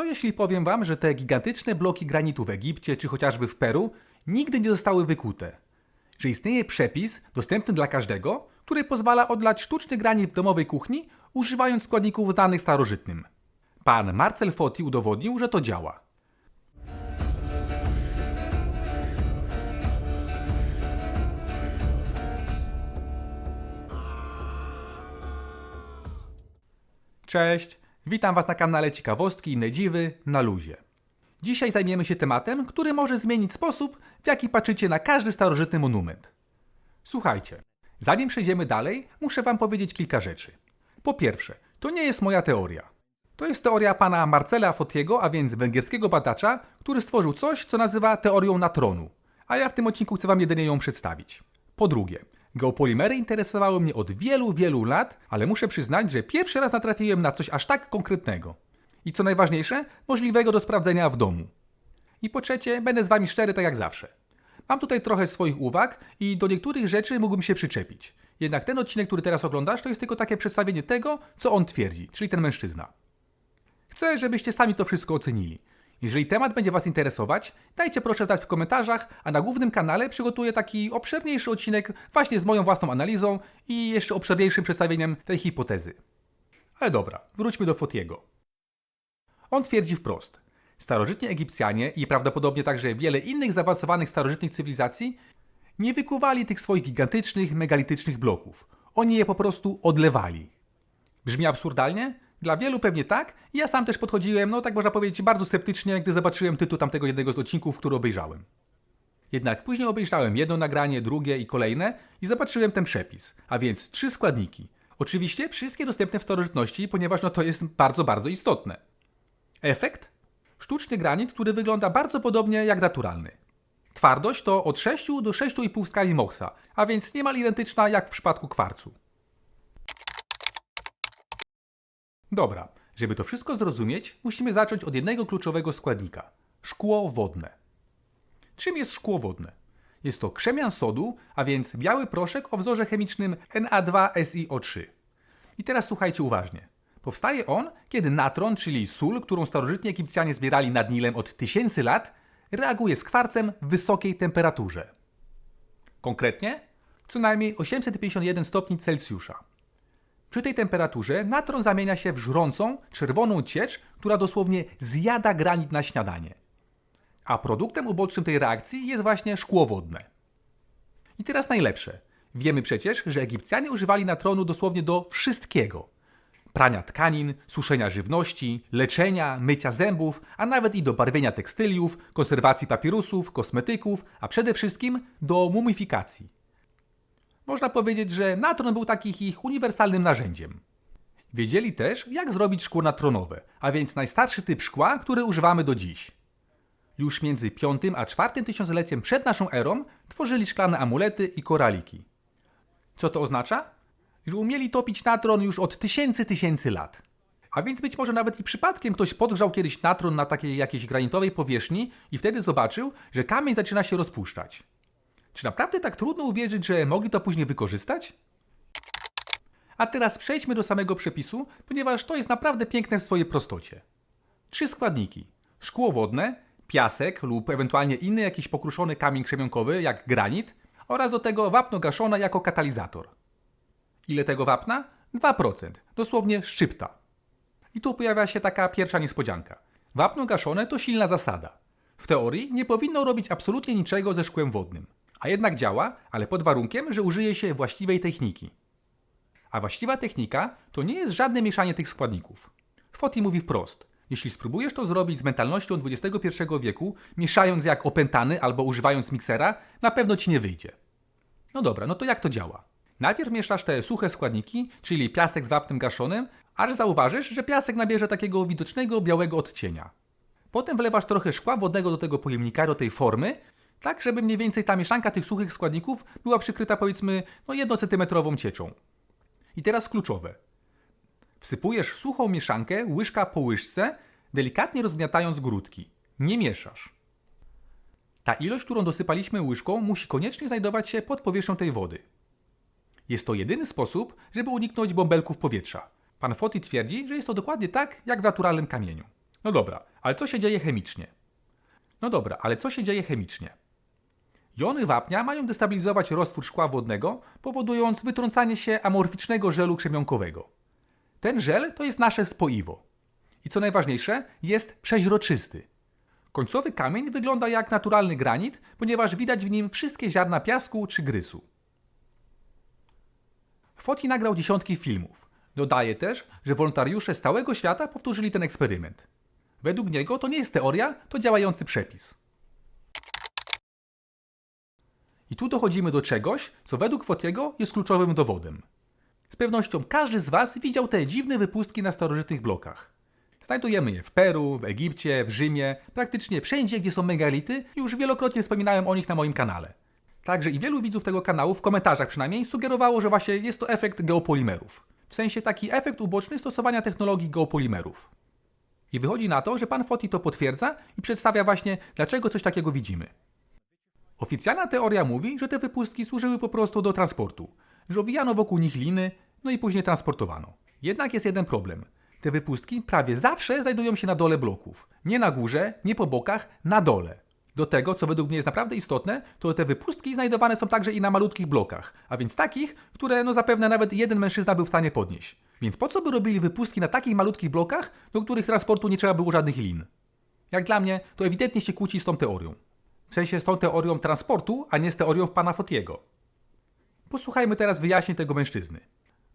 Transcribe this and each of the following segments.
Co jeśli powiem wam, że te gigantyczne bloki granitu w Egipcie czy chociażby w Peru nigdy nie zostały wykute? Że istnieje przepis dostępny dla każdego, który pozwala odlać sztuczny granit w domowej kuchni, używając składników znanych starożytnym. Pan Marcel Foti udowodnił, że to działa. Cześć, witam Was na kanale Ciekawostki i inne dziwy na luzie. Dzisiaj zajmiemy się tematem, który może zmienić sposób, w jaki patrzycie na każdy starożytny monument. Słuchajcie, zanim przejdziemy dalej, muszę Wam powiedzieć kilka rzeczy. Po pierwsze, to nie jest moja teoria. To jest teoria pana Marcela Fotiego, a więc węgierskiego badacza, który stworzył coś, co nazywa teorią natronu. A ja w tym odcinku chcę Wam jedynie ją przedstawić. Po drugie, geopolimery interesowały mnie od wielu, wielu lat, ale muszę przyznać, że pierwszy raz natrafiłem na coś aż tak konkretnego. I co najważniejsze, możliwego do sprawdzenia w domu. I po trzecie, będę z Wami szczery tak jak zawsze. Mam tutaj trochę swoich uwag i do niektórych rzeczy mógłbym się przyczepić. Jednak ten odcinek, który teraz oglądasz, to jest tylko takie przedstawienie tego, co on twierdzi, czyli ten mężczyzna. Chcę, żebyście sami to wszystko ocenili. Jeżeli temat będzie Was interesować, dajcie proszę znać w komentarzach, a na głównym kanale przygotuję taki obszerniejszy odcinek właśnie z moją własną analizą i jeszcze obszerniejszym przedstawieniem tej hipotezy. Ale dobra, wróćmy do Fotiego. On twierdzi wprost. Starożytni Egipcjanie i prawdopodobnie także wiele innych zaawansowanych starożytnych cywilizacji nie wykuwali tych swoich gigantycznych, megalitycznych bloków. Oni je po prostu odlewali. Brzmi absurdalnie? Dla wielu pewnie tak. Ja sam też podchodziłem, no tak można powiedzieć, bardzo sceptycznie, gdy zobaczyłem tytuł tamtego jednego z odcinków, który obejrzałem. Jednak później obejrzałem jedno nagranie, drugie i kolejne i zobaczyłem ten przepis, a więc trzy składniki. Oczywiście wszystkie dostępne w starożytności, ponieważ no to jest bardzo, bardzo istotne. Efekt? Sztuczny granit, który wygląda bardzo podobnie jak naturalny. Twardość to od 6 do 6,5 skali Mohsa, a więc niemal identyczna jak w przypadku kwarcu. Dobra, żeby to wszystko zrozumieć, musimy zacząć od jednego kluczowego składnika szkło wodne. Czym jest szkło wodne? Jest to krzemian sodu, a więc biały proszek o wzorze chemicznym Na2SiO3. I teraz słuchajcie uważnie. Powstaje on, kiedy natron, czyli sól, którą starożytni Egipcjanie zbierali nad Nilem od tysięcy lat, reaguje z kwarcem w wysokiej temperaturze. Konkretnie co najmniej 851 stopni Celsjusza. Przy tej temperaturze natron zamienia się w żrącą, czerwoną ciecz, która dosłownie zjada granit na śniadanie. A produktem ubocznym tej reakcji jest właśnie szkło wodne. I teraz najlepsze. Wiemy przecież, że Egipcjanie używali natronu dosłownie do wszystkiego. Prania tkanin, suszenia żywności, leczenia, mycia zębów, a nawet i do barwienia tekstyliów, konserwacji papirusów, kosmetyków, a przede wszystkim do mumifikacji. Można powiedzieć, że natron był takim ich uniwersalnym narzędziem. Wiedzieli też, jak zrobić szkło natronowe, a więc najstarszy typ szkła, który używamy do dziś. Już między V a IV tysiącleciem przed naszą erą tworzyli szklane amulety i koraliki. Co to oznacza? Że umieli topić natron już od tysięcy tysięcy lat. A więc być może nawet i przypadkiem ktoś podgrzał kiedyś natron na takiej jakiejś granitowej powierzchni i wtedy zobaczył, że kamień zaczyna się rozpuszczać. Czy naprawdę tak trudno uwierzyć, że mogli to później wykorzystać? A teraz przejdźmy do samego przepisu, ponieważ to jest naprawdę piękne w swojej prostocie. Trzy składniki: szkło wodne, piasek lub ewentualnie inny jakiś pokruszony kamień krzemionkowy, jak granit, oraz do tego wapno gaszone jako katalizator. Ile tego wapna? 2%, dosłownie szczypta. I tu pojawia się taka pierwsza niespodzianka. Wapno gaszone to silna zasada. W teorii nie powinno robić absolutnie niczego ze szkłem wodnym. A jednak działa, ale pod warunkiem, że użyje się właściwej techniki. A właściwa technika to nie jest żadne mieszanie tych składników. Foti mówi wprost. Jeśli spróbujesz to zrobić z mentalnością XXI wieku, mieszając jak opętany albo używając miksera, na pewno ci nie wyjdzie. No dobra, no to jak to działa? Najpierw mieszasz te suche składniki, czyli piasek z wapnem gaszonym, aż zauważysz, że piasek nabierze takiego widocznego białego odcienia. Potem wlewasz trochę szkła wodnego do tego pojemnika, do tej formy tak, żeby mniej więcej ta mieszanka tych suchych składników była przykryta powiedzmy no 1 cm cieczą. I teraz kluczowe. Wsypujesz suchą mieszankę łyżka po łyżce, delikatnie rozgniatając grudki. Nie mieszasz. Ta ilość, którą dosypaliśmy łyżką, musi koniecznie znajdować się pod powierzchnią tej wody. Jest to jedyny sposób, żeby uniknąć bąbelków powietrza. Pan Foti twierdzi, że jest to dokładnie tak, jak w naturalnym kamieniu. No dobra, ale co się dzieje chemicznie? No dobra, ale co się dzieje chemicznie? Jony wapnia mają destabilizować roztwór szkła wodnego, powodując wytrącanie się amorficznego żelu krzemionkowego. Ten żel to jest nasze spoiwo. I co najważniejsze, jest przeźroczysty. Końcowy kamień wygląda jak naturalny granit, ponieważ widać w nim wszystkie ziarna piasku czy grysu. Foti nagrał dziesiątki filmów. Dodaje też, że wolontariusze z całego świata powtórzyli ten eksperyment. Według niego to nie jest teoria, to działający przepis. I tu dochodzimy do czegoś, co według Fotiego jest kluczowym dowodem. Z pewnością każdy z Was widział te dziwne wypustki na starożytnych blokach. Znajdujemy je w Peru, w Egipcie, w Rzymie, praktycznie wszędzie, gdzie są megality i już wielokrotnie wspominałem o nich na moim kanale. Także i wielu widzów tego kanału, w komentarzach przynajmniej, sugerowało, że właśnie jest to efekt geopolimerów. W sensie taki efekt uboczny stosowania technologii geopolimerów. I wychodzi na to, że pan Foti to potwierdza i przedstawia właśnie, dlaczego coś takiego widzimy. Oficjalna teoria mówi, że te wypustki służyły po prostu do transportu, że owijano wokół nich liny, no i później transportowano. Jednak jest jeden problem. Te wypustki prawie zawsze znajdują się na dole bloków. Nie na górze, nie po bokach, na dole. Do tego, co według mnie jest naprawdę istotne, to te wypustki znajdowane są także i na malutkich blokach, a więc takich, które no zapewne nawet jeden mężczyzna był w stanie podnieść. Więc po co by robili wypustki na takich malutkich blokach, do których transportu nie trzeba było żadnych lin? Jak dla mnie, to ewidentnie się kłóci z tą teorią. W sensie z tą teorią transportu, a nie z teorią pana Fotiego. Posłuchajmy teraz wyjaśnień tego mężczyzny.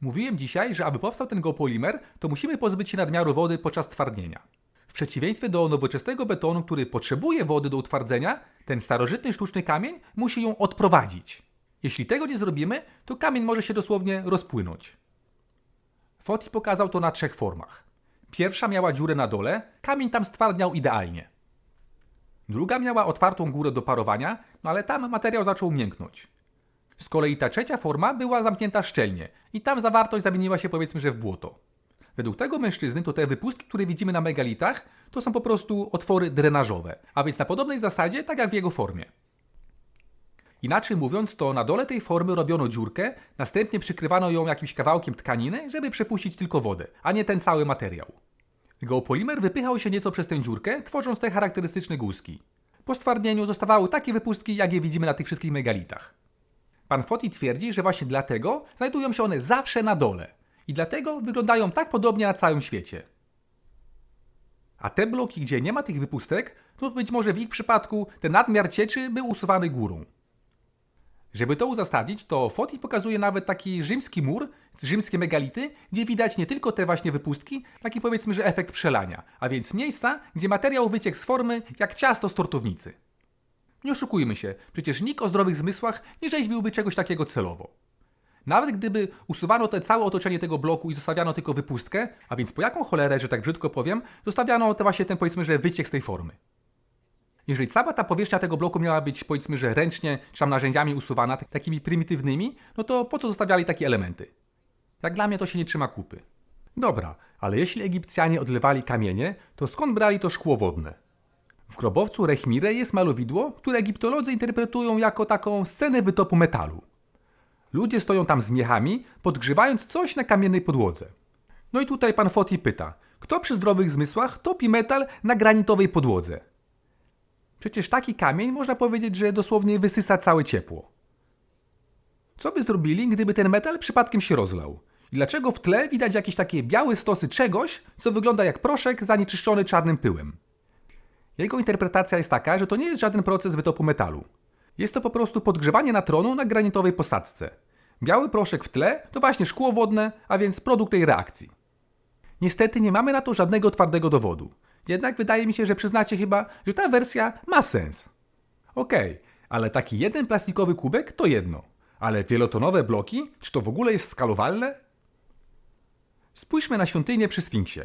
Mówiłem dzisiaj, że aby powstał ten geopolimer, to musimy pozbyć się nadmiaru wody podczas twardnienia. W przeciwieństwie do nowoczesnego betonu, który potrzebuje wody do utwardzenia, ten starożytny sztuczny kamień musi ją odprowadzić. Jeśli tego nie zrobimy, to kamień może się dosłownie rozpłynąć. Foti pokazał to na trzech formach. Pierwsza miała dziurę na dole, kamień tam stwardniał idealnie. Druga miała otwartą górę do parowania, no ale tam materiał zaczął mięknąć. Z kolei ta trzecia forma była zamknięta szczelnie i tam zawartość zamieniła się powiedzmy, że w błoto. Według tego mężczyzny to te wypustki, które widzimy na megalitach, to są po prostu otwory drenażowe, a więc na podobnej zasadzie, tak jak w jego formie. Inaczej mówiąc, to na dole tej formy robiono dziurkę, następnie przykrywano ją jakimś kawałkiem tkaniny, żeby przepuścić tylko wodę, a nie ten cały materiał. Geopolimer wypychał się nieco przez tę dziurkę, tworząc te charakterystyczne guzki. Po stwardnieniu zostawały takie wypustki, jak je widzimy na tych wszystkich megalitach. Pan Foti twierdzi, że właśnie dlatego znajdują się one zawsze na dole i dlatego wyglądają tak podobnie na całym świecie. A te bloki, gdzie nie ma tych wypustek, to być może w ich przypadku ten nadmiar cieczy był usuwany górą. Żeby to uzasadnić, to Foti pokazuje nawet taki rzymski mur, rzymskie megality, gdzie widać nie tylko te właśnie wypustki, taki powiedzmy, że efekt przelania, a więc miejsca, gdzie materiał wyciekł z formy jak ciasto z tortownicy. Nie oszukujmy się, przecież nikt o zdrowych zmysłach nie rzeźbiłby czegoś takiego celowo. Nawet gdyby usuwano te całe otoczenie tego bloku i zostawiano tylko wypustkę, a więc po jaką cholerę, że tak brzydko powiem, zostawiano te właśnie ten powiedzmy, że wyciek z tej formy. Jeżeli cała ta powierzchnia tego bloku miała być powiedzmy, że ręcznie czy tam narzędziami usuwana, tak- takimi prymitywnymi, no to po co zostawiali takie elementy? Jak dla mnie to się nie trzyma kupy. Dobra, ale jeśli Egipcjanie odlewali kamienie, to skąd brali to szkło wodne? W grobowcu Rechmire jest malowidło, które egiptolodzy interpretują jako taką scenę wytopu metalu. Ludzie stoją tam z miechami, podgrzewając coś na kamiennej podłodze. No i tutaj pan Foti pyta, kto przy zdrowych zmysłach topi metal na granitowej podłodze? Przecież taki kamień można powiedzieć, że dosłownie wysysa całe ciepło. Co by zrobili, gdyby ten metal przypadkiem się rozlał? I dlaczego w tle widać jakieś takie białe stosy czegoś, co wygląda jak proszek zanieczyszczony czarnym pyłem? Jego interpretacja jest taka, że to nie jest żaden proces wytopu metalu. Jest to po prostu podgrzewanie natronu na granitowej posadzce. Biały proszek w tle to właśnie szkło wodne, a więc produkt tej reakcji. Niestety nie mamy na to żadnego twardego dowodu. Jednak wydaje mi się, że przyznacie chyba, że ta wersja ma sens. Okej, ale taki jeden plastikowy kubek to jedno. Ale wielotonowe bloki? Czy to w ogóle jest skalowalne? Spójrzmy na świątynię przy Sfinksie.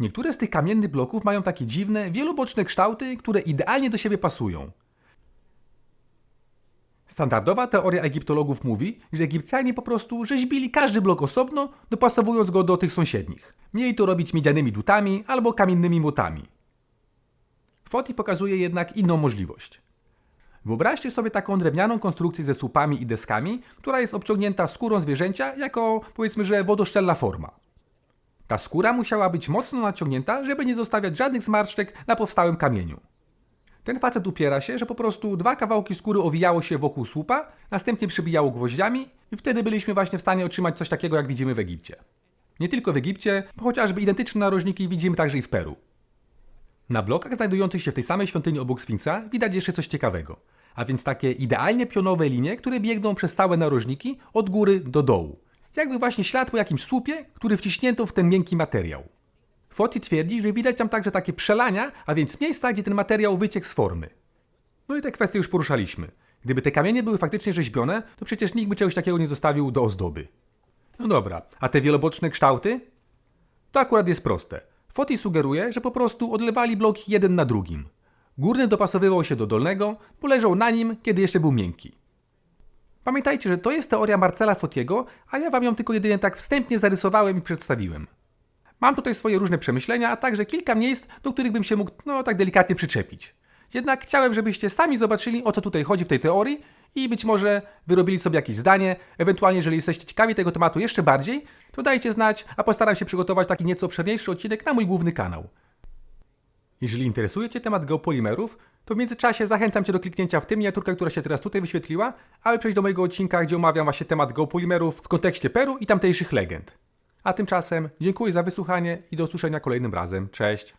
Niektóre z tych kamiennych bloków mają takie dziwne, wieloboczne kształty, które idealnie do siebie pasują. Standardowa teoria egiptologów mówi, że Egipcjanie po prostu rzeźbili każdy blok osobno, dopasowując go do tych sąsiednich. Mieli to robić miedzianymi dutami albo kamiennymi młotami. Foti pokazuje jednak inną możliwość. Wyobraźcie sobie taką drewnianą konstrukcję ze słupami i deskami, która jest obciągnięta skórą zwierzęcia jako, powiedzmy, że wodoszczelna forma. Ta skóra musiała być mocno naciągnięta, żeby nie zostawiać żadnych zmarszczek na powstałym kamieniu. Ten facet upiera się, że po prostu dwa kawałki skóry owijało się wokół słupa, następnie przybijało gwoździami i wtedy byliśmy właśnie w stanie otrzymać coś takiego, jak widzimy w Egipcie. Nie tylko w Egipcie, bo chociażby identyczne narożniki widzimy także i w Peru. Na blokach znajdujących się w tej samej świątyni obok Sfinksa widać jeszcze coś ciekawego, a więc takie idealnie pionowe linie, które biegną przez całe narożniki od góry do dołu. Jakby właśnie ślad po jakimś słupie, który wciśnięto w ten miękki materiał. Foti twierdzi, że widać tam także takie przelania, a więc miejsca, gdzie ten materiał wyciekł z formy. No i te kwestie już poruszaliśmy. Gdyby te kamienie były faktycznie rzeźbione, to przecież nikt by czegoś takiego nie zostawił do ozdoby. No dobra, a te wieloboczne kształty? To akurat jest proste. Foti sugeruje, że po prostu odlewali bloki jeden na drugim. Górny dopasowywał się do dolnego, bo leżał na nim, kiedy jeszcze był miękki. Pamiętajcie, że to jest teoria Marcela Fotiego, a ja wam ją tylko jedynie tak wstępnie zarysowałem i przedstawiłem. Mam tutaj swoje różne przemyślenia, a także kilka miejsc, do których bym się mógł, no tak delikatnie przyczepić. Jednak chciałem, żebyście sami zobaczyli, o co tutaj chodzi w tej teorii i być może wyrobili sobie jakieś zdanie. Ewentualnie, jeżeli jesteście ciekawi tego tematu jeszcze bardziej, to dajcie znać, a postaram się przygotować taki nieco obszerniejszy odcinek na mój główny kanał. Jeżeli interesuje Cię temat geopolimerów, to w międzyczasie zachęcam Cię do kliknięcia w tę miniaturkę, która się teraz tutaj wyświetliła, aby przejść do mojego odcinka, gdzie omawiam właśnie temat geopolimerów w kontekście Peru i tamtejszych legend. A tymczasem dziękuję za wysłuchanie i do usłyszenia kolejnym razem. Cześć!